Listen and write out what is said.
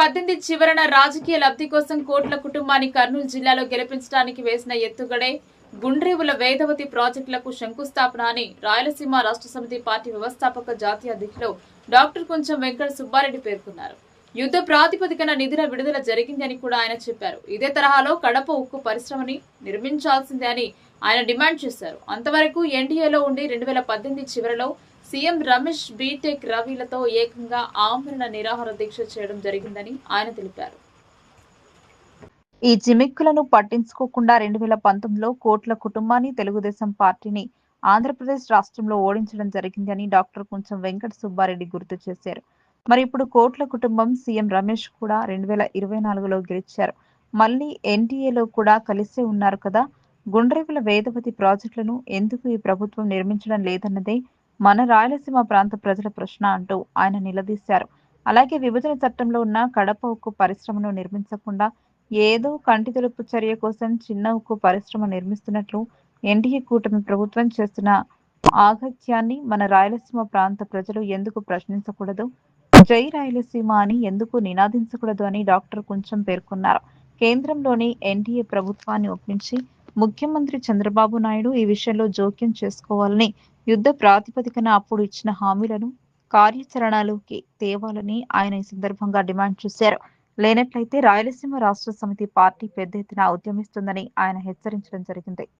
పద్దెనిమిది చివరన రాజకీయ లబ్ధి కోసం కోట్ల కుటుంబాన్ని కర్నూలు జిల్లాలో గెలిపించడానికి వేసిన ఎత్తుగడే గుండ్రేవుల వేదవతి ప్రాజెక్టులకు శంకుస్థాపన అని రాయలసీమ రాష్ట్ర సమితి పార్టీ వ్యవస్థాపక జాతీయ అధ్యక్షులు డాక్టర్ కొంచెం వెంకట సుబ్బారెడ్డి పేర్కొన్నారు. యుద్ధ ప్రాతిపదికన నిధుల విడుదల జరిగిందని కూడా ఆయన చెప్పారు. ఇదే తరహాలో కడప ఉక్కు పరిశ్రమని నిర్మించాల్సిందే అని ఆయన డిమాండ్ చేశారు. అంతవరకు ఎన్డీఏలో ఉండి రెండు వేల పద్దెనిమిది చివరిలో సీఎం రమేష్ బీటెక్ రవిలతో ఏకంగా ఆమరణ నిరాహార దీక్ష చేయడం జరిగిందని ఆయన తెలిపారు. ఈ జిమిక్కులను పట్టించుకోకుండా రెండు వేల పంతొమ్మిదిలో కోట్ల కుటుంబాన్ని తెలుగుదేశం పార్టీని ఆంధ్రప్రదేశ్ రాష్ట్రంలో ఓడించడం జరిగిందని డాక్టర్ కొంచెం వెంకట సుబ్బారెడ్డి గుర్తు చేశారు. మరి ఇప్పుడు కోట్ల కుటుంబం సీఎం రమేష్ కూడా రెండు వేల ఇరవై నాలుగులో గెలిచారు. మళ్ళీ ఎన్డీఏలో కూడా కలిసే ఉన్నారు కదా. గుండ్రేవుల వేదవతి ప్రాజెక్టులను ఎందుకు ఈ ప్రభుత్వం నిర్మించడం లేదన్నదే మన రాయలసీమ ప్రాంత ప్రజల ప్రశ్న అంటూ ఆయన నిలదీశారు. అలాగే విభజన చట్టంలో ఉన్న కడప ఉక్కు పరిశ్రమను నిర్మించకుండా ఏదో కంటి తెలుపు చర్య కోసం చిన్న ఉక్కు పరిశ్రమ నిర్మిస్తున్నట్లు ఎన్డీఏ కూటమి ప్రభుత్వం చేస్తున్న ఆగత్యాన్ని మన రాయలసీమ ప్రాంత ప్రజలు ఎందుకు ప్రశ్నించకూడదు? జై రాయలసీమ అని ఎందుకు నినాదించకూడదు అని డాక్టర్ కొంచెం పేర్కొన్నారు. కేంద్రంలోని ఎన్డీఏ ప్రభుత్వాన్ని ఒప్పించి ముఖ్యమంత్రి చంద్రబాబు నాయుడు ఈ విషయంలో జోక్యం చేసుకోవాలని యుద్ధ ప్రాతిపదికన అప్పుడు ఇచ్చిన హామీలను కార్యాచరణలోకి తేవాలని ఆయన ఈ సందర్భంగా డిమాండ్ చేశారు. లేనట్లయితే రాయలసీమ రాష్ట్ర సమితి పార్టీ పెద్ద ఎత్తున ఉద్యమిస్తుందని ఆయన హెచ్చరించడం జరిగింది.